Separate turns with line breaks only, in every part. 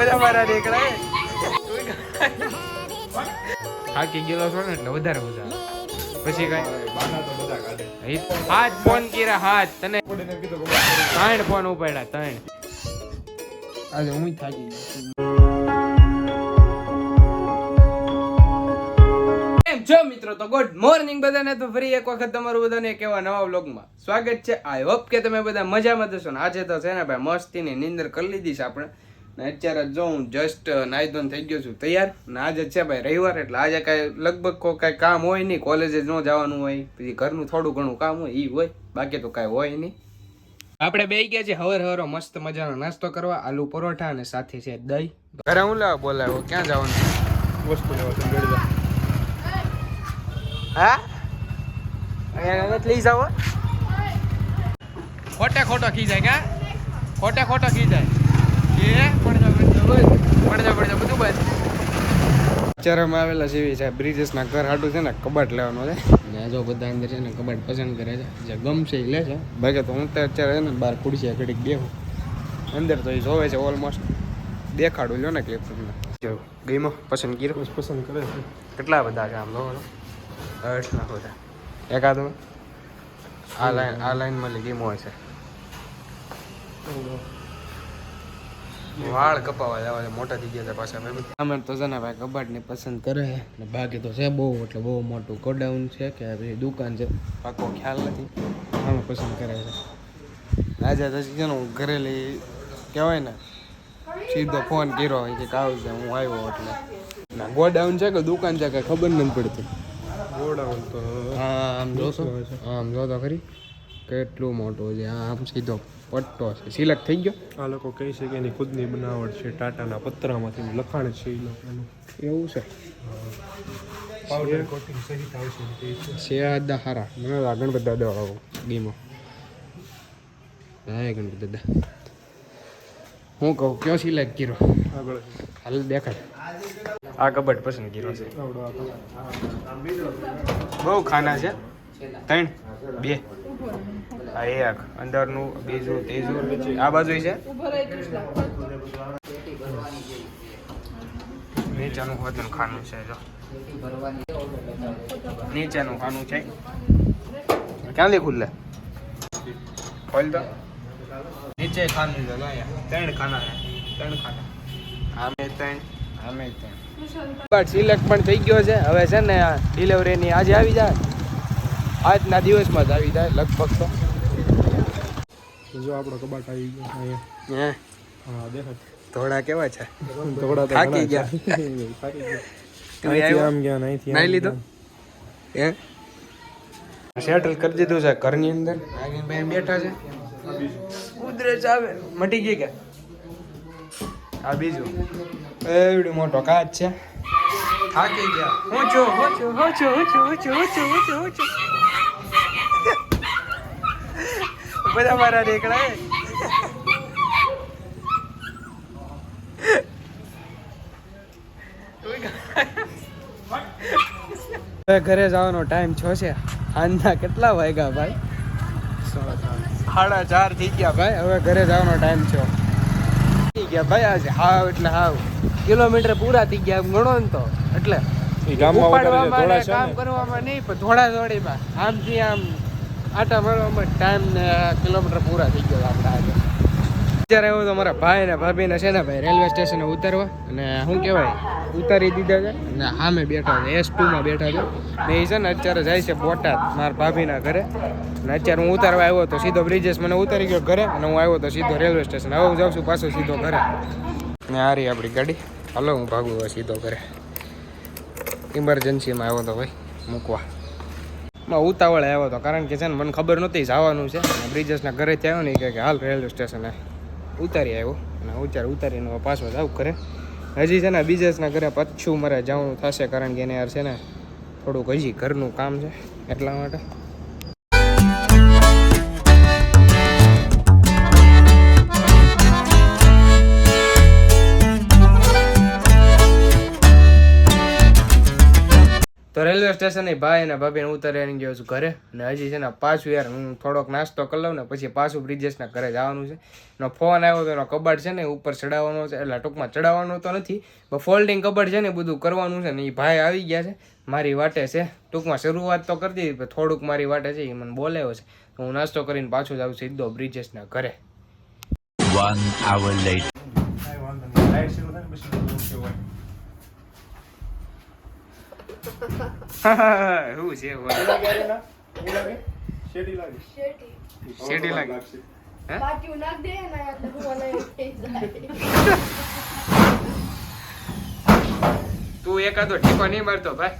બધા મારા નીકળે થાકી ગયેલો છો ને એટલે વધારે મજા પછી કઈ?
બાના તો બધા કાઢે.
ઈ હાથ ફોન કર્યા હાથ. તને
એને કીધું કે બાના
ત્રણ ફોન ઉપાડ્યા ત્રણ. આજે હું થાકી ગયો મિત્રો? તો ગુડ મોર્નિંગ બધાને. તો ફરી એક વખત તમારું બધાને કેવા નવા વ્લોગમાં સ્વાગત છે. આઈ હોપ કે તમે બધા મજામાં જશો ને. આજે તો છે ને ભાઈ મસ્તીની નિંદર કરી લીધી છે આપણે. ને અત્યારે જો હું જસ્ટ નાઈ ધોઈને થઈ ગયો છું તૈયાર. ને આજે છે ભાઈ રવિવાર એટલે આજે કાંઈ લગભગ કાંઈ કામ હોય નહીં કોલેજે ન જવાનું હોય પછી ઘરનું થોડું ઘણું કામ હોય એ હોય. બાકી તો કાંઈ હોય નહીં. આપણે બે ગયા છે હવર હવરો મસ્ત મજાનો નાસ્તો કરવા આલુ પરોઠા અને સાથે છે દહીં. ઘરે હું લેવા બોલાવ્યો ક્યાં જવાનું?
વસ્તુ લેવા.
હા? અહીંયા નથી લઈ જાવ? ખોટે ખોટો ખી જાય કા? ખોટે ખોટો ખી જાય. એ પડજા પડજા બોલ પડજા પડજા બધું બંધ. ચરમાં આવેલા છે છે બ્રિજેસના ઘર હાટું છે ને કબાટ લેવાનો છે. ને જો બધા અંદર છે ને કબાટ પસંદ કરે છે. જે ગમશે એ લે છે બાકી તો હું તો અત્યારે છે ને બહાર ખુરશી ઘડીક બેહું. અંદર તો એ જોવે છે ઓલમોસ્ટ દેખાડું લ્યો ને ક્લિપ તમને. જો ગઈમાં પસંદ કર્યો?
પસંદ કરે છે.
કેટલા બધા છે આમ જોવો અર્થના બધા એકાદો આ લાઈન આ લાઈનમાં લીધી મોય છે. વાળ કપાવા જવા છે મોટા થઈ ગયા છે પાછા ભાઈ અમે તો છે ને ભાઈ કબાટની પસંદ કરે છે. ને બાકી તો છે બહુ એટલે બહુ મોટું ગોડાઉન છે કે પછી દુકાન છે. પાકો ખ્યાલ નથી. અમે પસંદ કરે છે. આજે તો છે ને હું ઘરેલી કહેવાય ને સીધો ફોન કર્યો હોય કે કાવ છે હું આવ્યો એટલે. ના ગોડાઉન છે કે દુકાન છે કે ખબર નથી પડતી.
ગોડાઉન તો
હા આમ જોશો. આમ જો તો ખરી. કેટલું મોટું છે? આ આમ સીધો પટ્ટો છે. સિલેક્ટ થઈ ગયો?
આ લોકો કહે છે કે એની ખુદની બનાવટ છે ટાટાના પતરામાંથી લખાણ છે એ લોકોનું.
એવું છે?
પાવડર કોટિંગ સહિત આવશે છે
છે. મને ગણપત દાદા આવો ગીમો. હા ગણપત દાદા હું કહું કયો સિલેક્ટ કર્યો?
આગળ
હાલ દેખાય. આ કબડ પસંદ કર્યો છે. બહુ ખાના છે. ત્રણ બે. આ એક, અંદરનું, બીજું, ત્રીજું આ બાજુ છે? નીચેનું વજન ખાનું છે, જો. નીચેનું ખાનું છે. ક્યાંથી ખુલ્લે ખોલ તો. નીચે ખાનું છે ત્રણ ખાના ત્રણ ખાના. આમે ત્રણ આમે ત્રણ. સિલેક્ટ પણ થઈ ગયો છે. હવે છે ને ડિલિવરીની આજે આવી જાય. આજના દિવસમાં જ આવી જાય લગભગ તો.
જો આપણો કબાટ આવી ગયો
હે?
દેખાય.
થોડા કેવા છે?
થોડા
થાકી ગયા.
આમ ગયા નહીં
નાઈ લીધો? હે? સેટલ કરી દીધું છે ઘરની અંદર? આગળ બે બેઠા છે? કુદરત આવે. મટી ગઈ કે? આ બીજું? એવડું મોટો કાચ છે. થાકી ગયા. હું છું હું છું હું છું હું છું હું છું હું છું હું છું હું છું બધા મારા રેકડા હવે ઘરે જવાનો ટાઈમ છો છે. સાંજના કેટલા વાગ્યા ભાઈ? સાડા ચાર થઈ ગયા. ભાઈ હવે ઘરે જવાનો ટાઈમ છો થઈ ગયા ભાઈ આજે. હાવ એટલે હાવ. કિલોમીટર પૂરા થઈ ગયા ગણો ને તો. એટલે ઉપાડવામાં કામ કરવામાં નહીં પણ થોડા થોડીમાં આમથી આમ આટા મારવામાં ટાઈમ કિલોમીટર પૂરા થઈ ગયો આપણે આજે. અત્યારે એવું તો મારા ભાઈ ને ભાભીને છે ને ભાઈ રેલવે સ્ટેશને ઉતરવા અને શું કહેવાય? ઉતારી દીધા છે ને સામે બેઠા છે એસ ટુમાં બેઠા છે. ને એ છે ને અત્યારે જાય છે બોટાદ મારા ભાભીના ઘરે. અને અત્યારે હું ઉતારવા આવ્યો તો સીધો બ્રિજેસ મને ઉતારી ગયો ઘરે અને હું આવ્યો તો સીધો રેલવે સ્ટેશન હવે હું જાઉં છું પાછો સીધો ઘરે. ને આ રહી આપણી ગાડી. હાલો, હું ભાગું સીધો ઘરે. ઇમરજન્સીમાં આવ્યો તો ભાઈ, મૂકવા. માં ઉતાવળે આવ્યો હતો કારણ કે છે ને, મને ખબર નહોતી જવાનું છે. બ્રિજેશના ઘરેથી આવ્યો ને કે હાલ રેલવે સ્ટેશને ઉતારી આવ્યો. અને ઉતાર ઉતારીને પાછો આવું કરે હજી છે ને, બ્રિજેશના ઘરે પાછું મારે જવાનું થશે કારણ કે એને યાર છે ને, થોડુંક હજી ઘરનું કામ છે એટલા માટે. તો રેલવે સ્ટેશને ભાઈ અને ભાભીને ઉતારીને ગયો છું ઘરે. અને હજી છે ને પાછું યાર હું થોડોક નાસ્તો કરી લઉં ને પછી પાછું બ્રિજેશના ઘરે જવાનું છે. એનો ફોન આવ્યો તો એનો કબાટ છે ને ઉપર ચડાવવાનો છે. એટલે ટૂંકમાં ચડાવવાનો તો નથી પણ ફોલ્ડિંગ કબાટ છે ને બધું કરવાનું છે ને એ ભાઈ આવી ગયા છે. મારી વાટે છે. ટૂંકમાં શરૂઆત તો કરી દીધી પણ થોડુંક મારી વાટે છે એ મને બોલાવ્યો છે. તો હું નાસ્તો કરીને પાછું જાઉં સીધો બ્રિજેશના ઘરે.
One hour later.
શું છે
શેડી લાગે?
શેડી લાગે.
બાકી નાખ દે ને એટલે હું.
તું એકાદો ઠીકો નહીં મારતો ભાઈ.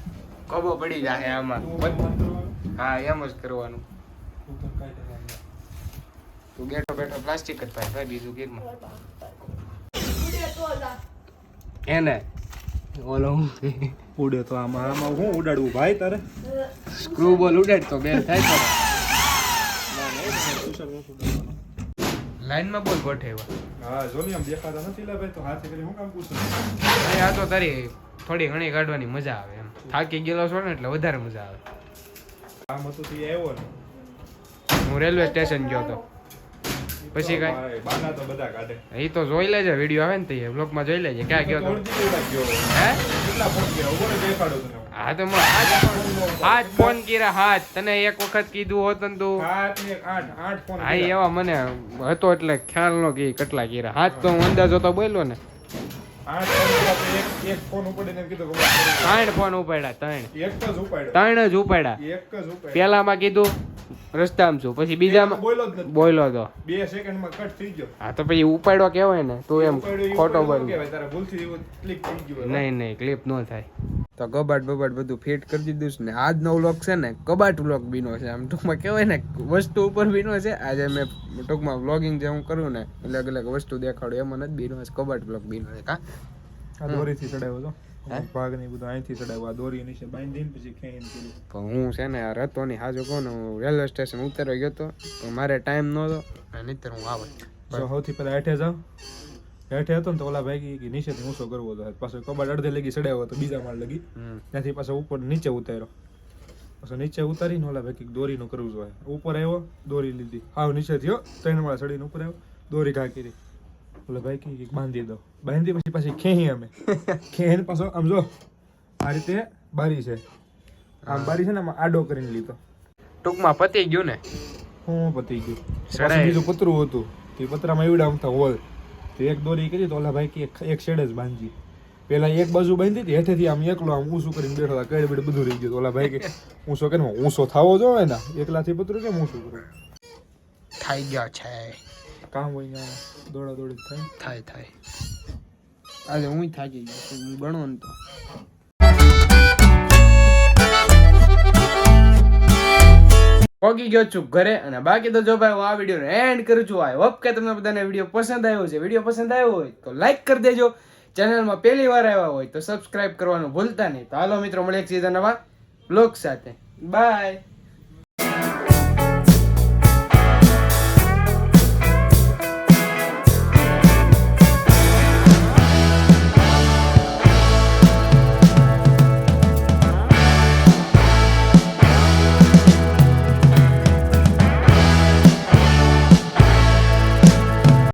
કોબો પડી જાય આમાં. હા એમ જ કરવાનું.
તું
બેઠો બેઠો પ્લાસ્ટિક જ ભાઈ ભાઈ બીજું
ગીરમાં
એને ઓલો
ઉડે તો આમાં આમાં હું ઉડાડવું ભાઈ તારે?
સ્ક્રૂ બોલ ઉડાડ તો બેન થાય તો. લાઈનમાં બોલ ગોઠે
હા જો ને આમ દેખાતા નથી લે ભાઈ તો હાથે કરી હું કામ પૂછું?
અરે આ તો તારી થોડી ઘણી કાઢવાની મજા આવે એમ. થાકી ગયેલો છો ને એટલે વધારે મજા આવે.
કામ હતું તે આવ્યો ને.
હું રેલવે સ્ટેશન ગયો તો. પછી કઈ?
બાના તો બધા કાઢે.
એ તો જોઈ લેજે વીડિયો આવે ને તે બ્લોગમાં જોઈ લેજે. ક્યાં ગયો તો? હે?
કેટલા ફોન કર્યા? ઊભો દેખાડો તને હા
તો મેં હાથ આજ ફોન કર્યા હાથ. તને એક વખત કીધું હોત ને તું.
હાથ ને આઠ આઠ ફોન
હા એવા મને હતો એટલે ખ્યાલ નો કે કેટલા કર્યા. હાથ તો હું અંદાજો તો બોલ્યો ને. ત્રણ ફોન ઉપાડ્યા ત્રણ.
એક જ ઉપાડ્યા.
ત્રણ જ ઉપાડ્યા.
એક જ ઉપાડ્યો.
પેલામાં કીધું રસ્તામાં છું. પછી બીજામાં
બોલ્યો જ
તો.
બે સેકન્ડમાં કટ થઈ ગયો.
હા તો પછી ઉપાડો કેવાય ને તું એમ ખોટો
ઉપાડ્યો
બોલ
કહેવાય, તારા ભૂલથી ક્લિક થઈ ગયું
નહીં નહીં ક્લિપ ન થાય. તો કબાટ બબાટ બધું ફિટ કરી દીધું છે ને. આજનો વ્લોગ છે ને કબાટ વ્લોગ બીનો છે. આમ ટૂંકમાં કહેવાય ને વસ્તુ ઉપર બીનો છે. આજે મેં ટૂંકમાં વ્લોગિંગ જે હું કરું ને અલગ અલગ વસ્તુ દેખાડું એમાં જ બીનો છે. કબાટ વ્લોગ બીનો છે કા?
દોરીથી ચડાવ્યો તો
હે?
ભાગ ને બધું અહીંથી ચડાવ્યો. આ દોરી નીચે બાંધીને પછી ખેંચીને કર્યું.
પણ હું છે ને આ રતોની હાજુ કહું ને હું રેલવે સ્ટેશન ઉતરવા ગયો મારે ટાઈમ નહોતો હું
સૌથી પહેલા હેઠે જાવ હેઠે હતો ને તો ઓલા ભાઈ કે નીચેથી ઊંચો કરવો હતો. પાછો કબાટ અડધે લગી ચડાવ્યો હતો બીજા માળ લગી. ત્યાંથી પાછો ઉપર નીચે ઉતાર્યો. પાછો નીચે ઉતારીને ઓલા ભાઈ કંઈક દોરીનું કરવું જોઈએ. ઉપર આવ્યો દોરી લીધી. હાવ નીચે થયો ત્રણ માળા ચડીને ઉપર આવ્યો દોરી ઘા કરી. ઓલા ભાઈ કે બાંધી દો? બાંધી પછી પાછી ખેહી અમે. ખેહીને પાછો આમ જો આ રીતે બારી છે. આમ બારી છે ને આમાં આડો કરીને લીધો.
ટૂંકમાં પતી ગયું ને?
હું પતી ગયું. બીજું પતરું હતું. તે પતરામાં એવડા અમથા હોલ તો એક દોરી કરી તો ઓલા ભાઈ કે એક- એક શેડ જ બાંધી. પેલા એક બાજુ બાંધી હતી હેઠેથી આમ એકલો આમ ઊંચું કરીને બેઠો હતા. કઈ બેડ બધું રહી ગયું ઓલા ભાઈ કે ઊંચો કે ઊંચો થવો જોઈએ ને. એકલાથી પતરું કેમ ઊંચું કરું?
થઈ ગયો છે.
કામ હોય ને દોડા દોડી થાય.
થાય થાય. આજે હું થાકી ગયો હું ગણો ને તો. પહોંચી ગયો છું ઘરે અને બાકી તો જો ભાઈ હું આ વીડિયો એન્ડ કરું છું. આઈ હોપ કે તમને બધાને વીડિયો પસંદ આવ્યો છે. વીડિયો પસંદ આવ્યો હોય તો લાઈક કરી દેજો. ચેનલમાં પહેલી વાર આવ્યા હોય તો સબસ્ક્રાઇબ કરવાનું ભૂલતા નહીં. તો હાલો મિત્રો મળીએ એક સીધા નવા બ્લોગ સાથે. બાય